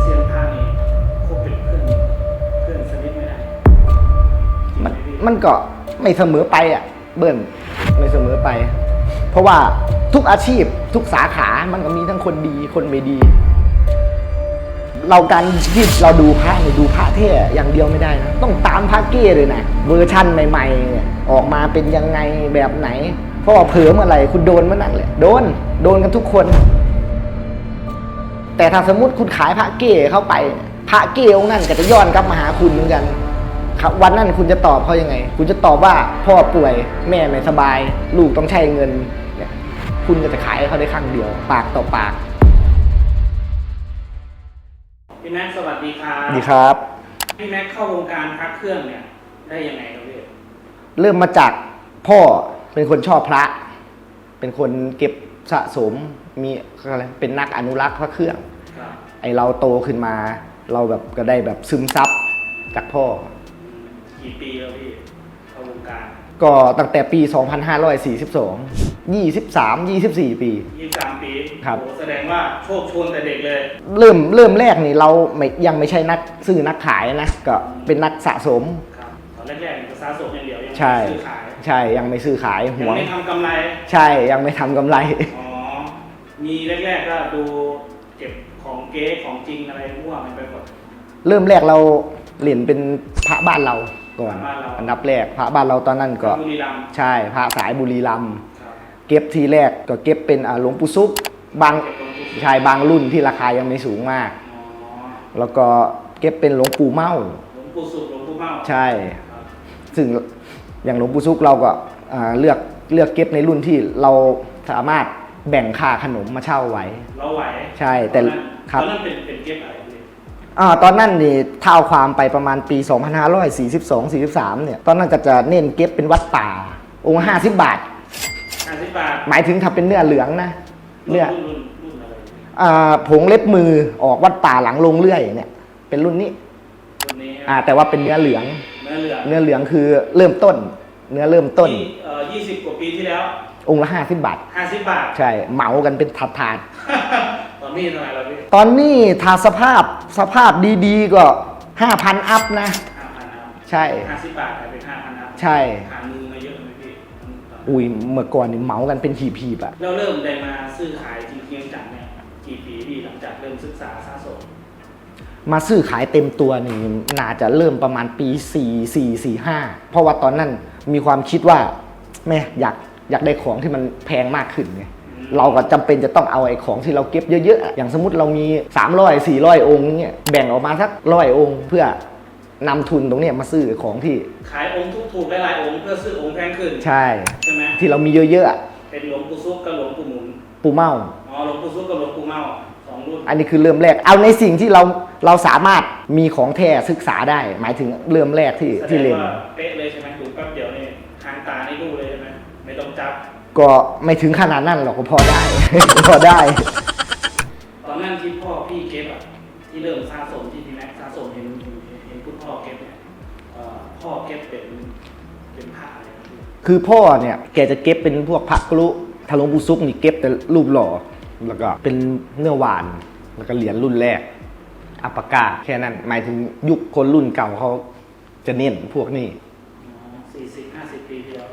เซียนผ้านี่คบเป็นเพื่อนเพื่อนสนิทไม่ได้จริงไหมันพี่มันก็ไม่เสมอไปอะ เบิ้ลไม่เสมอไป เพราะว่าทุกอาชีพทุกสาขามันก็มีทั้งคนดีคนไม่ดี เราการที่เราดูพระเนี่ยดูพระเท่อย่างเดียวไม่ได้นะ ต้องตามพระเก้เลยนะเวอร์ชั่นใหม่ๆเนี่ยออกมาเป็นยังไงแบบไหน เพราะว่าเผลอเมื่อไหร่คุณโดนเมื่อนั้นแหละโดนโดนกันทุกคน แต่ถ้าสมมติคุณขายพระเก้เข้าไป พระเก้องค์นั้นก็จะย้อนกลับมาหาคุณเหมือนกันครับวันนั้นคุณจะตอบเขายังไง คุณจะตอบว่าพ่อป่วยแม่ไม่สบาย ลูกต้องใช้เงินเนี่ยคุณก็จะขายให้เขาได้ครั้งเดียว ปากต่อปากพี่แม็กซ์สวัสดีครับดีครับ พี่แม็กซ์เข้าวงการพักเครื่องเนี่ย ได้ยังไงครับพี่เริ่มมาจากพ่อเป็นคนชอบพระ เป็นคนเก็บ สะสมมีอะไรเป็นนักอนุรักษ์พระเครื่องครับไอเราโตขึ้นมา เราแบบก็ได้แบบซึมซับจากพ่อ กี่ปีแล้วพี่เข้าวงการก็ตั้งแต่ปี 2542 23 24 ปียี่สามปีครับ โอ้แสดงว่าโชคโชนแต่เด็กเลย เริ่มเริ่มแรกนี่เราไม่ยังไม่ใช่นักซื้อนักขายนะ ก็เป็นนักสะสม ครับตอนแรกๆเนี่ยก็สะสมอย่างเดียวยังไม่ใช่ ซื้อขาย ใช่ยังไม่ซื้อขายยัหงวง ไม่ทำกำไร ใช่ยังไม่ทำกำไร อ๋อ มีแรกๆก็ดูเก็บของเก๊ของจริงอะไรมั่วมันไปหมด เริ่มแรกเราเหรียญเป็นพระบ้านเราก่อนพระบ้านเรา อันดับแรกพระบ้านเราตอนนั้นก็ บุรีรัมย์ใช่พระสายบุรีรัมย์ครับเก็บทีแรกก็เก็บเป็นอ่าหลวงปู่ซุกบางเก็บตรงที่ใช่บางรุ่นที่ราคายังไม่สูงมาก อ๋อแล้วก็เก็บเป็นหลวงปู่เมาหลวงปู่สุขหลวงปู่เมาใช่ ครับซึ่ง อย่างหลวงปู่ซุกเราก็อ่าเลือกเลือกเก็บในรุ่นที่เราสามารถแบ่งค่าขนมมาเช่าไว้ เราไหวใช่แต่ตอนนั้นครับตอนนั้นเป็นเป็นเก็บอะไรพี่อาตอนนั้นนี่เท่าความไปประมาณปี 2542 43เนี่ยตอนนั้นก็จะเน้นเก็บเป็นวัดป่า องค์50 บาทห้าสิบบาท หมายถึงถ้าเป็นเนื้อเหลืองนะเนื้อรุ่นรุ่นรุ่นอะไรพี่อ่าผงเล็บมือออกวัดป่าหลังลงเรื่อยเนี่ย เป็นรุ่นนี้รุ่นนี้อ่าแต่ว่าเป็นเนื้อเหลืองเนื้อเหลืองเนื้อเหลืองคือเริ่มต้น เนื้อเริ่มต้นที่เอ่อยี่สิบกว่าปีที่แล้ว องค์ละ50บาทห้าสิบบาท ใช่เหมากันเป็นถาดถาดตอนนี้เท่าไหร่แล้วพี่ๆตอนนี้ถ้าสภาพสภาพดีๆก็5,000อัพนะห้าพันครับใช่ห้าสิบบาทกลายเป็นห้าพันครับใช่หาเงินมาเยอะไหมพี่อุ้ยเมื่อก่อนนี่เหมากันเป็นหีบๆอะเราเริ่มได้มาซื้อขายจริงเทียงจังเนี่ยกี่ปีพี่หลังจากเริ่มศึกษาสะสม มาซื้อขายเต็มตัวนี่น่าจะเริ่มประมาณปี 4 4 4 5 เพราะว่าตอนนั้นมีความคิดว่าแม่อยากอยากได้ของที่มันแพงมากขึ้นไงเราก็จำเป็นจะต้องเอาไอ้ของที่เราเก็บเยอะๆอะอย่างสมมติเรามี 300 400 องค์เนี่ยแบ่งออกมาสักร้อยองค์ เพื่อนำทุนตรงเนี้ยมาซื้อของที่ ขายองค์ทุกถูกๆหลายๆองค์เพื่อซื้อองค์แพงขึ้น ใช่ใช่ไหมที่เรามีเยอะๆอะเป็นหลวงปู่ซุกกับหลวงปู่หมุน ปูเมาอ๋อหลวงปู่ซุกกับหลวงปู่เมาสองรุ่น อันนี้คือเริ่มแรก เอาในสิ่งที่เรา เราสามารถมีของแท้ศึกษาได้ หมายถึงเริ่มแรกที่แสดที่งเรียนว่าเป๊ะเลยใช่ไหมดูแป๊บเดียวนี่ทางตานี่ดูเลยใช่ไหมไม่ต้องจับ ก็ไม่ถึงขนาดนั้นหรอกก็พอได้ พอได้ ตอนนั้นที่พ่อพี่เก็บอะที่เริ่มสะสมที่พี่แม็กซ์สะสมเห็นเห็นคุณพ่อเก็บเนี่ยเอ่อพ่อเก็บเป็นเป็นผ้าอะไรนะพี่คือพ่อเนี่ยแกจะเก็บเป็นพวกพระกรุทาหลวงปูซุกนี่เก็บแต่รูปหล่อ แล้วก็เป็นเนื้อหวาน แล้วก็เหรียญรุ่นแรก อัปปากาแค่นั้น หมายถึงยุคคนรุ่นเก่าเขาจะเน้นพวกนี้สี่สิบห้าสิบปีที่แล้ว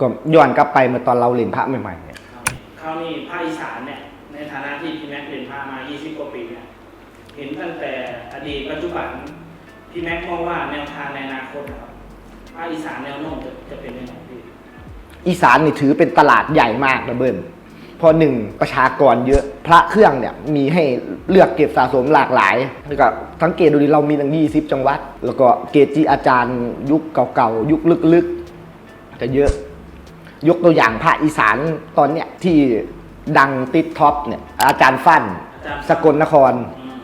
ก็ย้อนกลับไปเมื่อตอนเราเรียนพระใหม่ๆเนี่ยครับคราวนี้ภาคอีสานเนี่ยในฐานะที่พี่แม็กซ์เรียนพามา 20 กว่าปีเนี่ยเห็นตั้งแต่อดีตปัจจุบันพี่แม็กซ์มองว่าแนวทางในอนาคตนะครับภาคอีสานแนวโน้มจะจะเป็นยังไงพี่อีสานนี่ถือเป็นตลาดใหญ่มากนะเบิ้ลเพอหนึ่งประชากรเยอะพระเครื่องเนี่ยมีให้เลือกเก็บสะสมหลากหลายแล้วก็สังเกตดูดิเรามีตั้งยี่สิบจังหวัด แล้วก็เกจิอาจารย์ ยุคเก่าๆยุคลึกๆจะเยอะ ยกตัวอย่างพระอีสานตอนเนี้ยที่ดังติดท็อปเนี่ยอาจารย์ฟั่นอาจารย์สกลนครอืม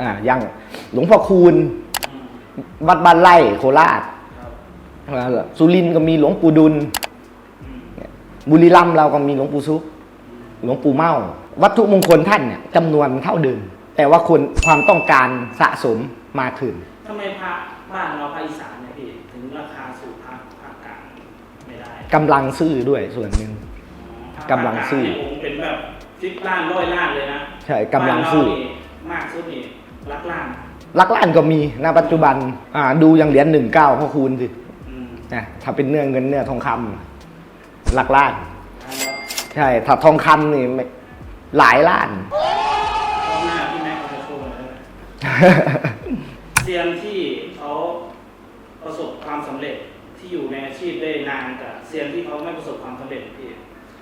อ่าอย่างหลวงพ่อคูณอืมวัดบ้านไร่โคราชครับอ่าสุรินทร์ก็มีหลวงปู่ดุลอืมบุรีรัมย์เราก็มีหลวงปู่ซุก หลวงปู่เมาวัตถุมงคลท่านเนี่ยจำนวนเท่าเดิม แต่ว่าคนความต้องการสะสมมากขึ้นทำไมพระบ้านเราภาคอีสานเนี่ยพี่ถึงราคาสูงภาคภาคกลางไม่ได้กำลังซื้อด้วยส่วนหนึ่ง กำลังซื้อภาคกลางเนี่ยผมเป็นแบบสิบล้านร้อยล้านเลยนะใช่กำลังซื้อ บ้านเรานี่มมากสุดนี่ลักล่างลักล้านก็มีณปัจจุบันอ่าดูอย่างเหรียญหนึ่งเก้าพ่อคูณสิอืมนะถ้าเป็นเนื้อเงินเนื้อทองคำหลักล้านอันแล้ว ใช่ถ้าทองคำนี่ไม่หลายล้านรอบหน้าพี่แม็กซ์จะโชว์หน่อยได้ไหมเซียนที่เขาประสบความสำเร็จที่อยู่ในอาชีพได้นานกับเซียนที่เขาไม่ประสบความสำเร็จพี่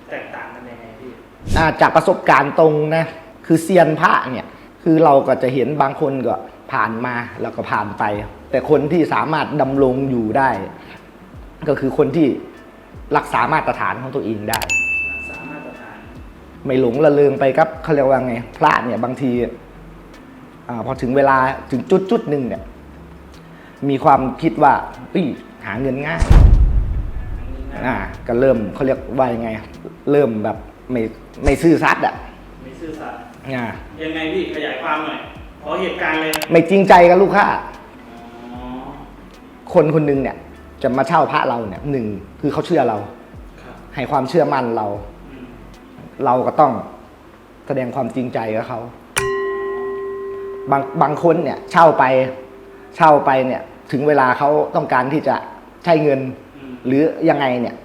แตกต่างกันยังไงพี่ อ่าจากประสบการณ์ตรงนะ คือเซียนพระเนี่ย คือเราก็จะเห็นบางคนก็ผ่านมาแล้วก็ผ่านไป แต่คนที่สามารถดำรงอยู่ได้ ก็คือคนที่รักษามาตรฐานของตัวเองได้ ไม่หลงละเลงไปครับเขาเรียกว่าไงพระเนี่ยบางทีอาพอถึงเวลาถึงจุดจุดหนึ่งเนี่ย มีความคิดว่าอุ้ยหาเงินง่ายอันนี้นะอ่าก็เริ่มเขาเรียกว่ายังไง เริ่มแบบไม่ไม่ซื่อสัตย์อะไม่ซื่อสัตย์อ่ายังไงพี่ขยายความหน่อยขอเหตุการณ์เลย ไม่จริงใจกับลูกค้าอ๋อคนคนหนึงเนี่ย จะมาเช่าพระเราเนี่ยหนึ่งคือเขาเชื่อเราครับให้ความเชื่อมั่นเราอืม เราก็ต้องแสดงความจริงใจกับเขา บางบางคนเนี่ย เช่าไป เช่าไปเนี่ย ถึงเวลาเขาต้องการที่จะใช้เงินอืมหรือยังไงเนี่ย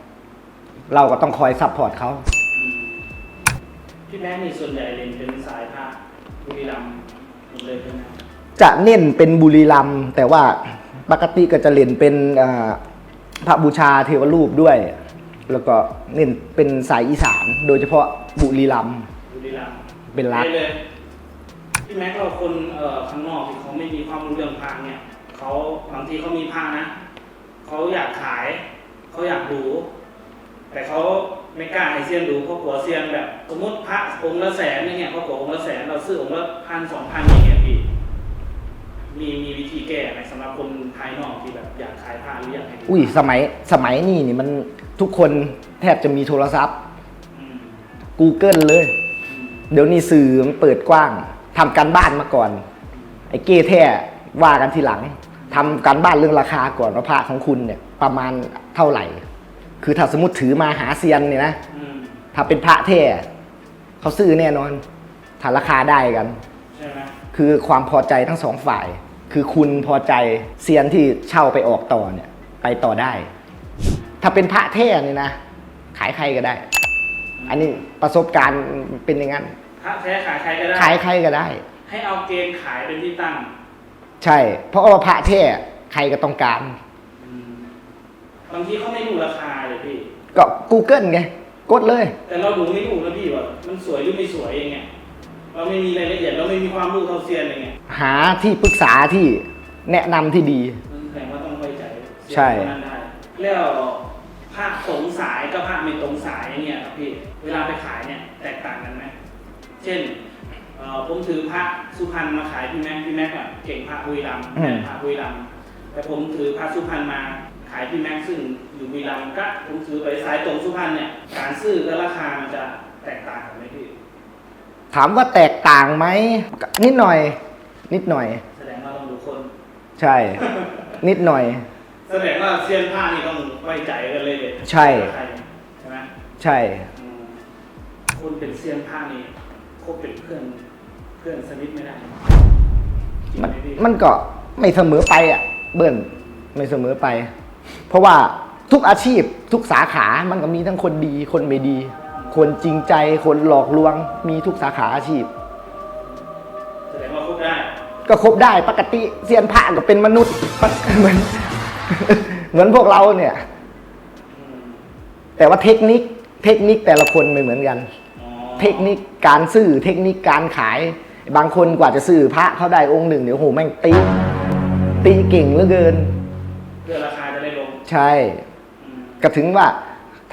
เราก็ต้องคอยซัพพอร์ตเขาอืมพี่แม็กซ์นี่ส่วนใหญ่เรียนเป็นสายพระบุรีรัมย์หมดเลยใช่ไหมจะเน้นเป็นบุรีรัมย์แต่ว่าปกติก็จะเล่นเป็นอ่าพระบูชาเทวรูปด้วย แล้วก็เน้นเป็นสายอีสาน โดยเฉพาะบุรีรัมย์บุรีรัมย์เป็นรัก ได้เลยพี่แม็กซ์เราคนเอ่อข้างนอกที่เขาไม่มีความรู้เรื่องพระเนี่ยเขาบางทีเขามีพระนะเขาอยากขาย เขาอยากดู แต่เขาไม่กล้าให้เซียนดูเพราะกลัวเซียนแบบสมมติพระองค์ละแสนอย่างเงี้ยเขากลัวองค์ละแสนเราซื้อองค์ละพันสองพันอย่างเงี้ยพี่มีมีวิธีแก้ไหมสำหรับคนภายนอกที่แบบอยากขายพระหรืออยากให้ดูอุ้ยสมัยสมัยนี้นี่มัน ทุกคนแทบจะมีโทรศัพท์อืม Google เลยอืมเดี๋ยวนี้สื่อมันเปิดกว้างทำการบ้านมาก่อน ไอ้เก้แท้ว่ากันทีหลังทำการบ้านเรื่องราคาก่อนว่าพระของคุณเนี่ยประมาณเท่าไหร่ คือถ้าสมมติถือมาหาเซียนเนี่ยนะอืมถ้าเป็นพระแท้เขาซื้อแน่นอนถ้าราคาได้กันใช่ไหมคือความพอใจทั้งสองฝ่าย คือคุณพอใจเซียนที่เช่าไปออกต่อเนี่ย ไปต่อได้ ถ้าเป็นพระแท้เนี่ยนะขายใครก็ได้ อันนี้ประสบการณ์เป็นอย่างนั้นพระแท้ขายใครก็ได้ ขายใครก็ได้ ให้เอาเกณฑ์ขายเป็นที่ตั้ง ใช่ เพราะว่าพระแท้ใครก็ต้องการอืมบางทีเขาไม่รู้ราคาเลยพี่ ก็ Google ไงกดเลย แต่เราดูไม่รู้นะพี่ว่ามันสวยหรือไม่สวยยังไงเราไม่มีรายละเอียดเราไม่มีความรู้เท่าเซียนอย่างเงี้ยหาที่ปรึกษาที่แนะนำที่ดีมันแสดงว่าต้องไว้ใจเซียนใช่คนนั้นได้แล้ว ภาคตรงสายกับภาคไม่ตรงสายอย่างเงี้ยครับพี่ เวลาไปขายเนี่ยแตกต่างกันไหมเช่นเอ่อผมถือพระสุพรรณมาขายพี่แม็กพี่แม็กอะเก่งพระบุรีรัมย์อืม พระบุรีรัมย์แต่ผมถือพระสุพรรณมาขายพี่แม็กซึ่งอยู่บุรีรัมย์ก็ผมถือไปสายตรงสุพรรณเนี่ยการซื้อกับราคามันจะแตกต่างกันไหมพี่ ถามว่าแตกต่างไหมก็นิดหน่อย นิดหน่อย แสดงว่าต้องดูคน ใช่ นิดหน่อย แสดงว่าเซียนผ้านี่ต้องไว้ใจกันเลยเด็ดใช่ใครใช่ไหมใช่ อืมคนเป็นเซียนผ้านี่คบเป็นเพื่อนเพื่อนสนิทไม่ได้จริงมันไหมพี่มันก็ไม่เสมอไปอะ เบิ้ลไม่เสมอไป เพราะว่าทุกอาชีพทุกสาขา มันก็มีทั้งคนดีคนไม่ดี คนจริงใจคนหลอกลวง มีทุกสาขาอาชีพ แสดงว่าคบได้ก็ครบได้ปกติเซียนพระก็เป็นมนุษย์เหมือน เหมือนพวกเราเนี่ยอืมแต่ว่าเทคนิค เทคนิคแต่ละคนไม่เหมือนกันอ๋อเทคนิคการซื้อเทคนิคการขาย บางคนกว่าจะซื้อพระเขาได้องค์หนึ่งเดี๋ยวโหแม่งตีตีเก่งเหลือเกินเพื่อราคาจะได้ลง ใช่อืมก็ถึงว่า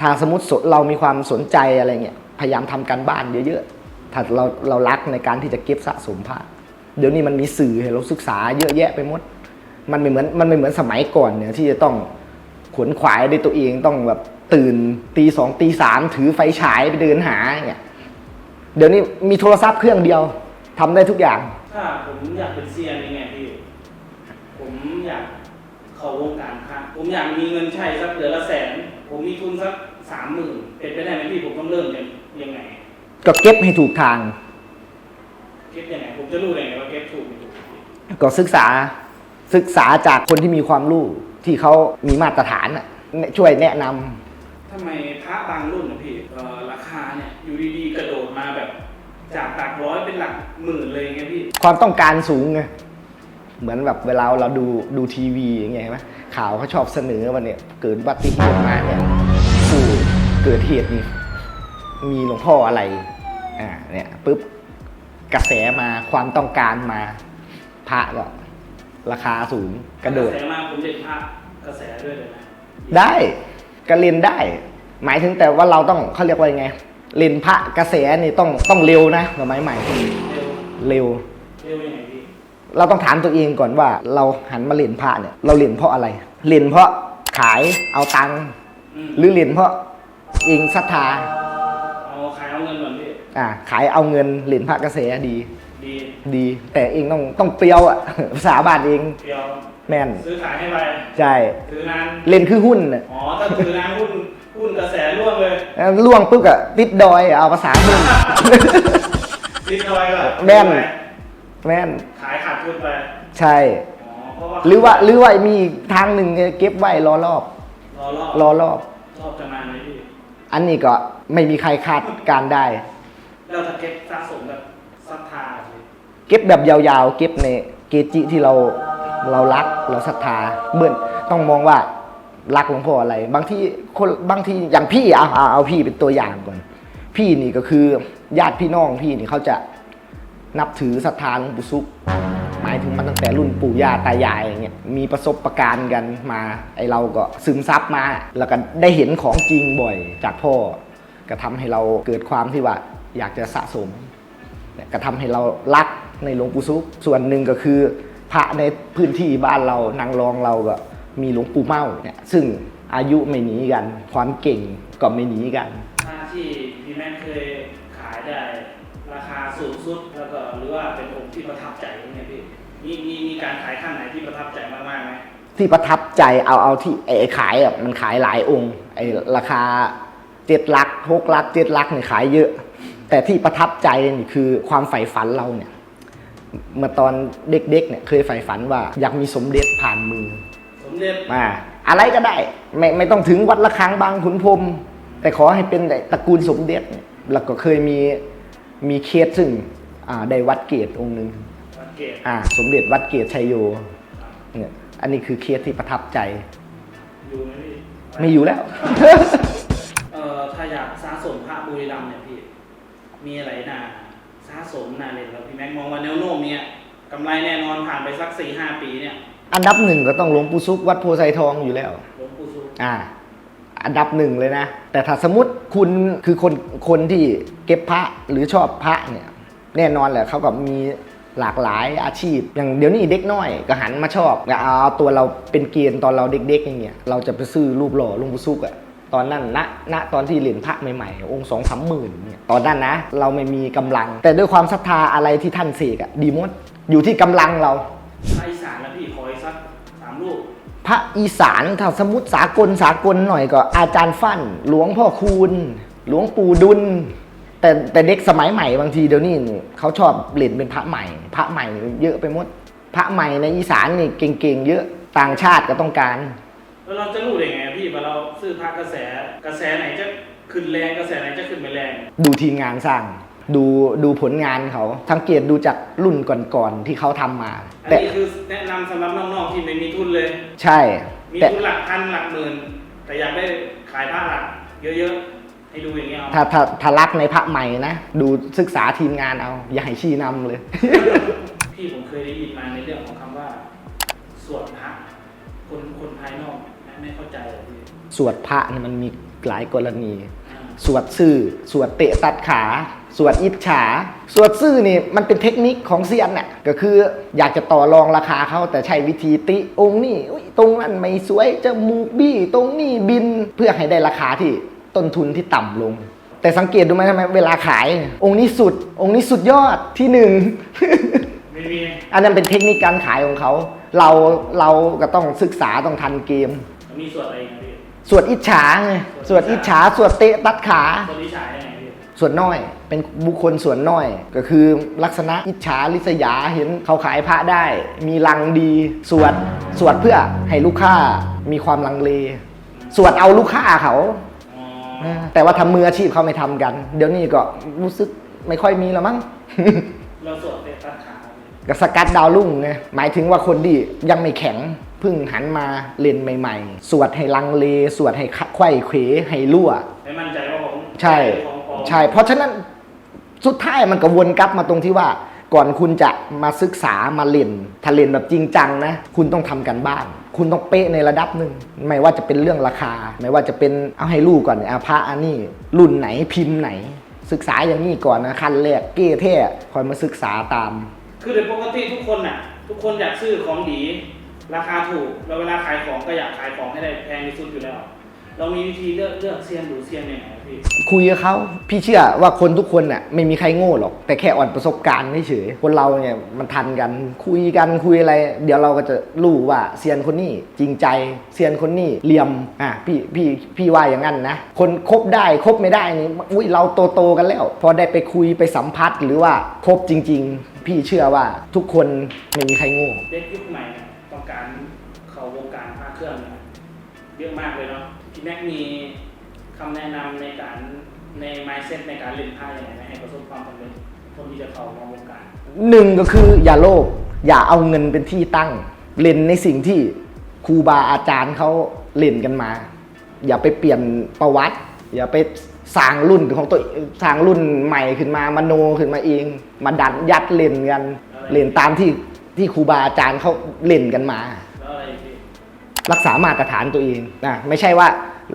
ทางสมมติสเรามีความสนใจอะไรเงี้ยพยายามทำการบ้านเยอะๆ ถ้าเราเรารักในการที่จะเก็บสะสมพระเดี๋ยวนี้มันมีสื่อให้เราศึกษาเยอะแยะไปหมด มันไม่เหมือนมันไม่เหมือนสมัยก่อนเนี่ยที่จะต้องขวนขวายด้วยตัวเองต้องแบบตื่นตีสองตีสามถือไฟฉายไปเดินหาเนี่ยเดี๋ยวนี้มีโทรศัพท์เครื่องเดียวทำได้ทุกอย่าง ถ้าผมอยากเป็นเซียนยังไงพี่ผมอยากเข้าวงการพระผมอยากมีเงินใช้สักเดือนละแสน ผมมีทุนสักสามหมื่นเป็นไปได้ไหมพี่ผมต้องเริ่มยังยังไง ก็เก็บให้ถูกทางคิดยังไงผมจะจะรู้ได้ไงว่าเก็บถูกไม่ถูกพี่ก็ศึกษา ศึกษาจากคนที่มีความรู้ที่เขามีมาตรฐานน่ะช่วยแนะนำ ทำไมพระบางรุ่นนะพี่เอ่อราคาเนี่ยอยู่ดีๆกระโดดมาแบบ จากหลักร้อยเป็นหลักหมื่นเลยไงพี่ ความต้องการสูงไง เหมือนแบบเวลาเราดูดูทีวีอย่างเงี้ยใช่ไหมข่าวเขาชอบเสนอว่าเนี่ย เกิดอุบัติเหตุมาเนี่ยผู้เกิดเหตุนี่มีหลวงพ่ออะไร อ่าเนี่ยปุ๊บกระแสมาความต้องการมา พระก็ ราคาสูงกระโดดแสมาผมเด็ดพระกระแสด้วยเลยนะได้ก็เรียนได้ หมายถึงแต่ว่าเราต้องเขาเรียกว่ายังไงเรียนพระกระแสนี่ต้องต้องเร็วนะสมัยใหม่เร็วเร็วเร็วยังไงพี่เราต้องถามตัวเองก่อนว่า เราหันมาเรียนพระเนี่ย เราเรียนเพราะอะไรเรียนเพราะขายเอาตังค์อืมหรือเรียนเพราะเองศรัทธาเอาขายเอาเงินก่อนพี่อ่าขายเอาเงินเรียนพระกระแสดี ดีดี แต่เองต้องต้องเปรียวอะ ภาษาบาทเองเดียวแม่นซื้อขายให้ไปใช่ถือนานเรียนคือหุ้นน่ะอ๋อถ้าถือนานหุ้นหุ้นกระแสร่วงเลยแล้วล่วงปุ๊บอะติดดอยอะเอาภาษาหุ้น ติดดอยก็แม่น แม่นขายขาดทุนไปใช่ อ๋อเพราะว่าหรือว่าหรือว่ามีอีกทางหนึ่งเก็บไว้รอรอบ รอรอบรอรอบ รอบจะนานไหมพี่อันนี้ก็ไม่มีใครคาดการณ์ได้เราจะเก็บสะสมแบบศรัทธาพี่ เก็บแบบยาวๆ เก็บในเกจิที่เราเรารักเราศรัทธาเบื่อนต้องมองว่ารักหลวงพ่ออะไร บางที่คนบางทีอย่างพี่เอาเอาเอาพี่เป็นตัวอย่างก่อน พี่นี่ก็คือญาติพี่น้องพี่นี่เขาจะนับถือศรัทธาหลวงปู่ซุกหมายถึงมันตั้งแต่รุ่นปู่ย่าตายายอย่างเงี้ยมีประสบประการกันมาไอเราก็ซึมซับมา แล้วก็ได้เห็นของจริงบ่อยจากพ่อ ก็ทำให้เราเกิดความที่ว่าอยากจะสะสมเนี่ยก็ทำให้เรารัก ในหลวงปู่ซุปส่วนหนึ่งก็คือพระในพื้นที่บ้านเรานางรองเราก็มีหลวงปู่เมาเนี่ยซึ่งอายุไม่หนีกัน ความเก่งก็ไม่หนีกันถ้าที่พี่แม่เคยขายได้ราคาสูงสุดแล้วก็หรือว่าเป็นองค์ที่ประทับใจยังไงพี่มีมีมีการขายข้างไหนที่ประทับใจมากๆไหมที่ประทับใจเอาเอาที่ไอ้ขายอะมันขายหลายองค์ไอ้ราคาเจ็ดลักหกลักเจ็ดลักเนี่ยขายเยอะ แต่ที่ประทับใจนี่คือความใฝ่ฝันเราเนี่ยเมื่อตอนเด็กๆเนี่ยเคยใฝ่ฝันว่าอยากมีสมเด็จผ่านมือ สมเด็จอ่าอะไรก็ได้ไม่ไม่ต้องถึงวัดละคังบางขุนพรหมแต่ขอให้เป็นตระกูลสมเด็จเนี่ยแล้วก็เคยมีมีเคสซึ่งอ่าได้วัดเกตองค์หนึ่งวัดเกตอ่าสมเด็จวัดเกตชัยโยเนี่ยอันนี้คือเคสที่ประทับใจ อยู่ไหมพี่ไม่อยู่แล้ว เอ่อถ้าอยากสะสมพระบุรีรัมย์เนี่ยพี่ มีอะไรน่า สะสมน่าเล่นแล้วพี่แม็กมองว่าแนวโน้มเนี่ยกำไรแน่นอนผ่านไปสักสี่ห้าปีเนี่ยอันดับหนึ่งก็ต้องหลวงปู่ซุกวัดโพไซทองอยู่แล้ว หลวงปู่สุขอ่า อันดับหนึ่งเลยนะ แต่ถ้าสมมติคุณคือคนคนที่เก็บพระหรือชอบพระเนี่ย แน่นอนแหละเขาก็มีหลากหลายอาชีพ อย่างเดี๋ยวนี้เด็กน้อยก็หันมาชอบก็เอาตัวเราเป็นเกณฑ์ตอนเราเด็กๆอย่างเงี้ยเราจะไปซื้อรูปหล่อหลุงปู่ซุกอะ ตอนนั้นณณตอนที่เหรียญพระใหม่ๆ องค์สองสามหมื่นเนี่ยตอนนั้นนะ เราไม่มีกำลัง แต่ด้วยความศรัทธาอะไรที่ท่านเสกอะดีหมดอยู่ที่กำลังเราภาคอีสานแล้วพี่ขออีกสักสามรูปพระอีสานถ้าสมมติสากลสากลหน่อยก็อาจารย์ฟั่น หลวงพ่อคูณ หลวงปู่ดุลแต่แต่เด็กสมัยใหม่บางทีเดี๋ยวนี้นี่เขาชอบเล่นเป็นพระใหม่ พระใหม่เยอะไปหมด พระใหม่ในอีสานนี่เก่งๆ เยอะต่างชาติก็ต้องการ แล้วเราจะรู้ได้ไงพี่ว่าเราซื้อพระกระแสกระแสไหนจะขึ้นแรงกระแสไหนจะขึ้นไม่แรง ดูทีมงานสร้าง ดูดูผลงานเขาสังเกตดูจากรุ่นก่อนๆที่เขาทำมา อันแต่นี้คือแนะนำสำหรับน้องๆที่ไม่มีทุนเลย ใช่ มีแต่ทุนหลักพันหลักหมื่นแต่อยากได้ขายผ้าหลักเยอะๆ ให้ดูอย่างเงี้ยเอาถ้าถ้าถ้ารักในพระใหม่นะ ดูศึกษาทีมงานเอา อย่าให้ชี้นำเลย พี่ผมเคยได้ยินมาในเรื่องของคำว่า สวดพระคนคนภายนอก ไม่เข้าใจหรอกพี่สวดพระนี่มันมีหลายกรณี อ่าสวดซื่อ สวดเตะตัดขา สวดอิจฉา สวดซื่อนี่มันเป็นเทคนิคของเซียนน่ะก็คืออยากจะต่อรองราคาเขาแต่ใช้วิธีติองค์นี่อุ๊ยตรงนั้นไม่สวยจมูกบี้ ตรงนี้บินเพื่อให้ได้ราคาที่ต้นทุนที่ต่ำลง แต่สังเกตดูไหมทำไมเวลาขาย องค์นี้สุด องค์นี้สุดยอดที่หนึ่ง ไม่มีอันนั้นเป็นเทคนิคการขายของเขา เราเราก็ต้องศึกษาต้องทันเกม มีสวดอะไรอีกนะพี่สวดอิจฉาไงสวดอิจฉาสวดเตะตัดขาสวดวิชายังไงพี่ส่วนน้อยเป็นบุคคลส่วนน้อย ก็คือลักษณะอิจฉาริษยาเห็นเขาขายพระได้ มีลังดีสวดสวดเพื่อให้ลูกค้ามีความลังเล สวดเอาลูกค้าเขา อ๋อเออแต่ว่าทำมืออาชีพเขาไม่ทำกัน เดี๋ยวนี้ก็รู้สึกไม่ค่อยมีแล้วมั้ง เราสวดเป็นตัดขาเลยกับสกัดดาวรุ่งไงหมายถึงว่าคนที่ยังไม่แข็งเพิ่งหันมาเล่นใหม่ ๆ สวดให้ลังเล สวดให้ไขว้เขวให้รั่วไม่มั่นใจว่าของใช่ของปลอมใช่ เพราะฉะนั้นสุดท้ายมันก็วนกลับมาตรงที่ว่าก่อนคุณจะมาศึกษามาเล่นถ้าเล่นแบบจริงจังนะ คุณต้องทำกันบ้าน คุณต้องเป๊ะในระดับหนึ่ง ไม่ว่าจะเป็นเรื่องราคา ไม่ว่าจะเป็นเอาให้ลูกก่อนเนี่ยอาพระอันนี้รุ่นไหนพิมพ์ไหน ศึกษาอย่างนี้ก่อนนะขั้นแรกเก้เท่คอยมาศึกษาตาม คือโดยปกติทุกคนน่ะ ทุกคนอยากซื้อของดี ราคาถูกแล้วเวลาขายของก็อยากขายของให้ได้แพงที่สุดอยู่แล้ว เรามีวิธีเลือกเลือกเซียนหรือเซียนยังไงพี่คุยกับเขาพี่เชื่อว่าคนทุกคนน่ะไม่มีใครโง่หรอก แต่แค่อ่อนประสบการณ์เฉยๆคนเราเนี่ยมันทันกันคุยกันคุยอะไร เดี๋ยวเราก็จะรู้ว่าเซียนคนนี้จริงใจเซียนคนนี้เหลี่ยมอะพี่พี่พี่ว่าอย่างนั้นนะ คนคบได้คบไม่ได้นี่อุ้ยเราโตโตๆกันแล้ว พอได้ไปคุยไปสัมผัสหรือว่าคบจริง ๆ พี่เชื่อว่าทุกคนไม่มีใครโง่เด็กยุคใหม่เนี่ยต้อง การเข้าวงการพระเครื่องเนี่ยเยอะมากเลยเนาะพี่แม็กมีคำแนะนำในการใน mindset ในการเล่นผ้ายังไงไหมให้ประสบความสำเร็จคนที่จะเข้ามาวงการหนึ่งก็คืออย่าโลภอย่าเอาเงินเป็นที่ตั้ง เล่นในสิ่งที่ครูบาอาจารย์เขาเล่นกันมา อย่าไปเปลี่ยนประวัติ อย่าไปสร้างรุ่นของตัวสร้างรุ่นใหม่ขึ้นมามโนขึ้นมาเอง มาดันยัดเล่นกันเล่นตามที่ ที่ครูบาอาจารย์เขาเล่นกันมา แล้วอะไรอีกพี่รักษามาตรฐานตัวเองนะไม่ใช่ว่า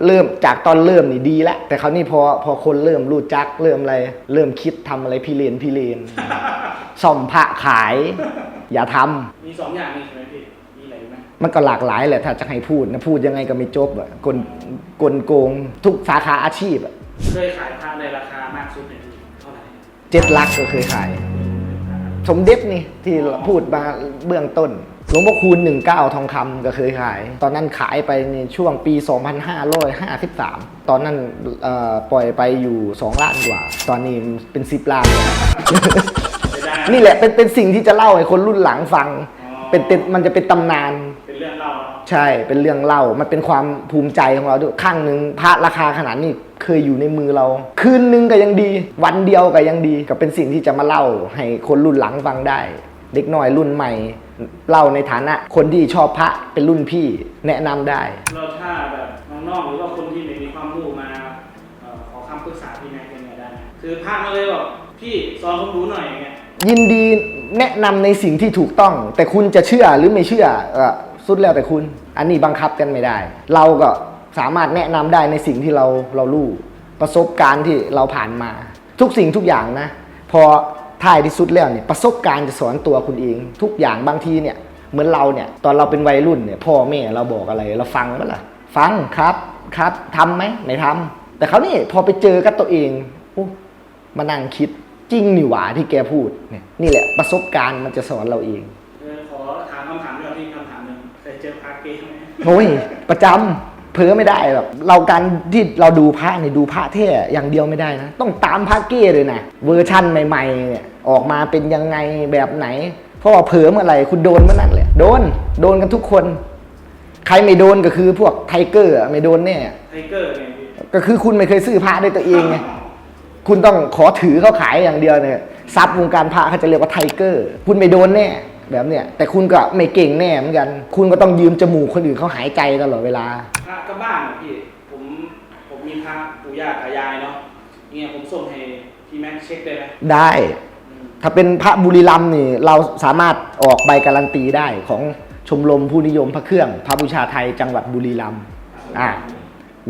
เริ่มจากตอนเริ่มนี่ดีแล้วแต่คราวนี้พอพอคนเริ่มรู้จักเริ่มอะไร เริ่มคิดทำอะไรพี่เลนพี่เลน ซ่อมพระขาย อย่าทำมีสองอย่างนี้ใช่ไหมพี่ มีอะไรไหมมันก็หลากหลายแหละถ้าจะให้พูดนะพูดยังไงก็ไม่จบอะกลกลโกงทุกสาขาอาชีพอะเคยขายผ้าในราคามากสุดเนี่ยเท่าไหร่ เจ็ดลักก็เคยขาย สมเด็จนี่ที่พูดมาเบื้องต้นหลวงพ่อคูณหนึ่งเก้าทองคำก็เคยขาย ตอนนั้นขายไปในช่วงปี 2553 ตอนนั้นเอ่อปล่อยไปอยู่ 2 ล้านกว่า ตอนนี้เป็น 10 ล้านแล้วไม่ได้นี่แหละเป็นเป็นสิ่งที่จะเล่าให้คนรุ่นหลังฟังอ๋อเป็นเป็นมันจะเป็นตำนาน ใช่เป็นเรื่องเล่ามันเป็นความภูมิใจของเราด้วยข้างหนึ่งพระราคาขนาดนี้เคยอยู่ในมือเรา คืนนึงก็ยังดี วันเดียวก็ยังดี ก็เป็นสิ่งที่จะมาเล่าให้คนรุ่นหลังฟังได้ เด็กน้อยรุ่นใหม่เล่าในฐานะ คนที่ชอบพระเป็นรุ่นพี่แนะนำได้เราถ้าแบบน้องๆหรือว่าคนที่ไม่มีความรู้มาเอ่อขอคำปรึกษาพี่แม็กซ์ยังไงได้ไหมคือพามาเลยบอกพี่สอนผมรู้หน่อยอย่างเงี้ยยินดีแนะนำในสิ่งที่ถูกต้อง แต่คุณจะเชื่อหรือไม่เชื่อเอ่อสุดแล้วแต่คุณ อันนี้บังคับกันไม่ได้ เราก็สามารถแนะนำได้ในสิ่งที่เราเรารู้ประสบการณ์ที่เราผ่านมา ทุกสิ่งทุกอย่างนะ พอท้ายที่สุดแล้วเนี่ยประสบการณ์จะสอนตัวคุณเอง ทุกอย่างบางทีเนี่ยเหมือนเราเนี่ยตอนเราเป็นวัยรุ่นเนี่ยพ่อแม่เราบอกอะไรเราฟังมั้ยล่ะ ฟังครับครับทำไหมไม่ทำแต่เขานี่พอไปเจอกับตัวเองโอ้มานั่งคิดจริงนี่หว่าที่แกพูดเนี่ยนี่แหละประสบการณ์มันจะสอนเราเอง โอ้ยประจำเผลอไม่ได้แบบ เราการที่เราดูพระเนี่ยดูพระเท่อย่างเดียวไม่ได้นะ ต้องตามพระเก้เลยนะเวอร์ชั่นใหม่ๆเนี่ยออกมาเป็นยังไงแบบไหน เพราะว่าเผลอเมื่อไหร่คุณโดนเมื่อนั้นแหละโดนโดนกันทุกคน ใครไม่โดนก็คือพวกไทเกอร์อะไม่โดนแน่ไทเกอร์ไงพี่ก็คือคุณไม่เคยซื้อพระด้วยตัวเองไงคุณต้องขอถือเขาขายอย่างเดียวเนี่ยซับวงการพระเขาจะเรียกว่าไทเกอร์ คุณไม่โดนแน่ แบบเนี้ยแต่คุณก็ไม่เก่งแน่เหมือนกัน คุณก็ต้องยืมจมูกคนอื่นเขาหายใจตลอดเวลาพระก็บ้านอะพี่ผมผมมีพระปู่ย่าตายายเนาะเนี่ยผมส่งให้พี่แม็กซ์เช็คได้ไหมได้อืมถ้าเป็นพระบุรีรัมย์นี่ เราสามารถออกใบการันตีได้ของชมรมผู้นิยมพระเครื่อง พระบูชาไทยจังหวัดบุรีรัมย์อ่า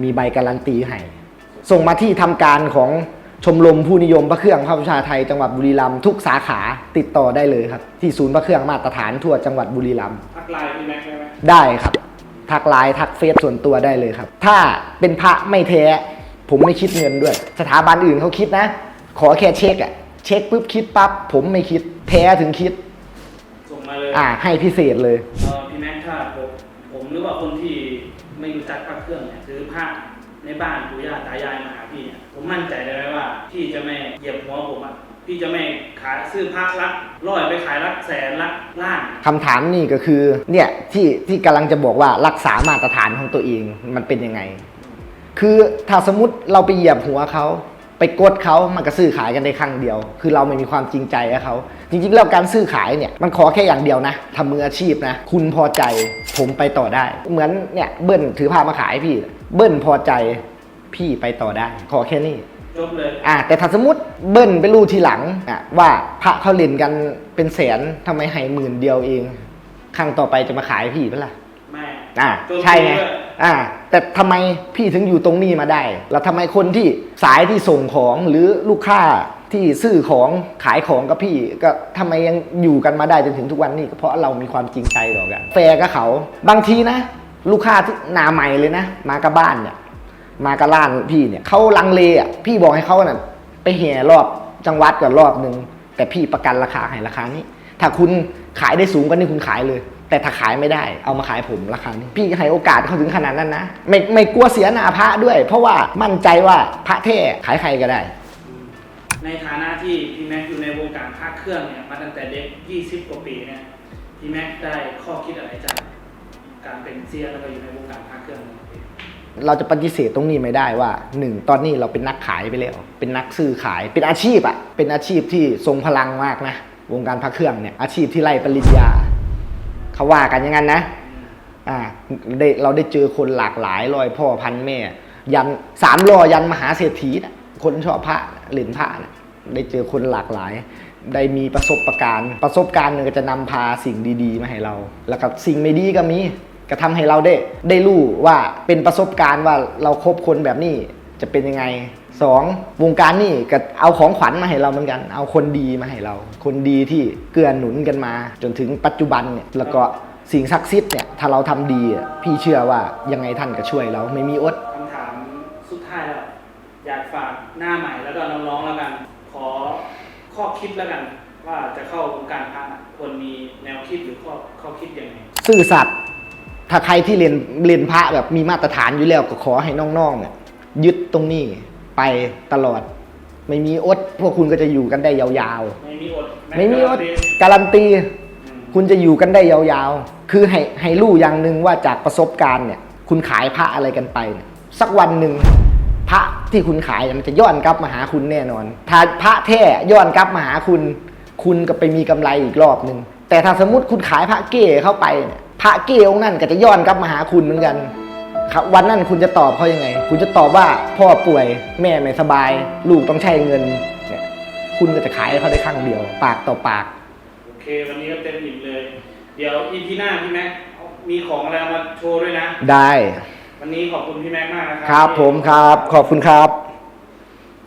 มีใบการันตีให้ส่งมาที่ทำการของ ชมรมผู้นิยมพระเครื่องพระบูชาไทยจังหวัดบุรีรัมย์ทุกสาขาติดต่อได้เลยครับ ที่ศูนย์พระเครื่องมาตรฐานทั่วจังหวัดบุรีรัมย์ทักไลน์พี่แม็กซ์ได้ไหมได้ครับ ทักไลน์ทักเฟซส่วนตัวได้เลยครับ ถ้าเป็นพระไม่แท้ ผมไม่คิดเงินด้วย สถาบันอื่นเขาคิดนะ ขอแค่เช็คอะเช็คปุ๊บคิดปั๊บผมไม่คิดแท้ถึงคิด ส่งมาเลยอ่าให้พิเศษเลย เออพี่แม็กซ์ถ้าผมผมหรือว่าคนที่ไม่รู้จักพระเครื่องเนี่ยซื้อผ้าในบ้านปู่ย่าตายายมาหาพี่เนี่ยผ มั่นใจได้ไหมว่า พี่จะไม่เหยียบหัวผมอะพี่จะไม่ขายซื้อพระลักร้อยไปขายลักแสนลักล้านคำถามนี่ก็คือเนี่ยที่ที่กำลังจะบอกว่ารักษามาตรฐานของตัวเองมันเป็นยังไง คือถ้าสมมติเราไปเหยียบหัวเขาไปกดเขามันก็ซื้อขายกันได้ครั้งเดียว คือเราไม่มีความจริงใจกับเขา จริงๆ แล้วการซื้อขายเนี่ย มันขอแค่อย่างเดียวนะทำมืออาชีพนะ คุณพอใจ ผมไปต่อได้ เหมือนเนี่ยเบิ้ลถือผ้ามาขายพี่ เบิ้ลพอใจ พี่ไปต่อได้ ขอแค่นี้จบเลยอะแต่ถ้าสมมติเบิ้ลไปรู้ทีหลังอะว่าพระเขาเล่นกันเป็นแสนทำไมให้หมื่นเดียวเอง ครั้งต่อไปจะมาขายพี่เปะล่าแม่อ่าจนใช่ไงจริงด้วยอ่าแต่ทำไมพี่ถึงอยู่ตรงนี้มาได้ แล้วทำไมคนที่สายที่ส่งของหรือลูกค้าที่ซื้อของขายของกับพี่ ก็ทำไมยังอยู่กันมาได้จนถึงทุกวันนี้ก็เพราะเรามีความจริงใจต่อกัน แฟร์กับเขา บางทีนะ ลูกค้าที่หนาใหม่เลยนะ มากับบ้านเนี่ย มากับร้านพี่เนี่ยเขาลังเลอะพี่บอกให้เขาน่ะไปแห่รอบจังหวัดก่อนรอบหนึ่งแต่พี่ประกันราคาให้ราคานี้ ถ้าคุณขายได้สูงกว่านี้คุณขายเลย แต่ถ้าขายไม่ได้เอามาขายผมราคานี้ พี่ให้โอกาสเขาถึงขนาดนั้นนะไม่ไม่กลัวเสียหน้าพระด้วย เพราะว่ามั่นใจว่าพระเท่ขายใครก็ได้ ในฐานะที่พี่แม็กอยู่ในวงการพระเครื่องเนี่ยมาตั้งแต่เด็ก 20 กว่าปีเนี่ยพี่แม็กได้ข้อคิดอะไรจากการเป็นเซียนแล้วก็อยู่ในวงการพระเครื่องเนี่ย เราจะปฏิเสธตรงนี้ไม่ได้ว่าหนึ่งตอนนี้เราเป็นนักขายไปแล้ว เป็นนักซื้อขายเป็นอาชีพอะเป็นอาชีพที่ทรงพลังมากนะวงการพระเครื่องเนี่ยอาชีพที่ไล่ปริญญาเขาว่ากันอย่างนั้นนะอ่าได้เราได้เจอคนหลากหลายร้อยพ่อพันแม่ ยันสามรอยันมหาเศรษฐีนะคนชอบพระเหรียญพระนะได้เจอคนหลากหลาย ได้มีประสบะการณ์ ประสบการณ์หนึ่งก็จะนำพาสิ่งดี ๆ มาให้เรา แล้วก็สิ่งไม่ดีก็มี ก็ทำให้เราได้ได้รู้ว่าเป็นประสบการณ์ว่าเราคบคนแบบนี้จะเป็นยังไงสองวงการนี่ก็เอาของขวัญมาให้เราเหมือนกัน เอาคนดีมาให้เรา คนดีที่เกื้อหนุนกันมา จนถึงปัจจุบันเนี่ยแล้วก็สิ่งศักดิ์สิทธิ์เนี่ยถ้าเราทำดีอะพี่เชื่อว่ายังไงท่านก็ช่วยเราไม่มีอดคำถามสุดท้ายแล้วอยากฝากหน้าใหม่แล้วก็น้องๆแล้วกัน ขอข้อคิดแล้วกัน ว่าจะเข้าวงการพระควรมีแนวคิดหรือข้อข้อคิดยังไงซื่อสัตย์ ถ้าใครที่เรียนเรียนพระแบบมีมาตรฐานอยู่แล้วก็ขอให้น้องๆเนี่ยยึดตรงนี้ไปตลอด ไม่มีอด พวกคุณก็จะอยู่กันได้ยาวไม่มีอดๆ ไม่มีอดแการันตีอืมคุณจะอยู่กันได้ยาวๆ คือให้ให้รู้อย่างหนึ่งว่าจากประสบการณ์เนี่ย คุณขายพระอะไรกันไปเนี่ยสักวันหนึ่งพระที่คุณขายเนี่ยมันจะย้อนกลับมาหาคุณแน่นอน ถ้าพระแท้ย้อนกลับมาหาคุณ คุณก็ไปมีกำไรอีกรอบหนึ่งแต่ถ้าสมมติคุณขายพระเก้เข้าไปเนี่ย พระเก้องค์นั่นก็จะย้อนกลับมาหาคุณเหมือนกันครับวันนั้นคุณจะตอบเขายังไง คุณจะตอบว่าพ่อป่วยแม่ไม่สบาย ลูกต้องใช้เงินเนี่ยคุณก็จะขายให้เขาได้ครั้งเดียว ปากต่อปาก โอเค วันนี้ก็เต็มอิ่มเลย เดี๋ยวอีพีหน้าพี่แม็กมีของอะไรมาโชว์ด้วยนะ ได้ วันนี้ขอบคุณพี่แม็กมากนะครัครับผมครับ ขอบคุณครับ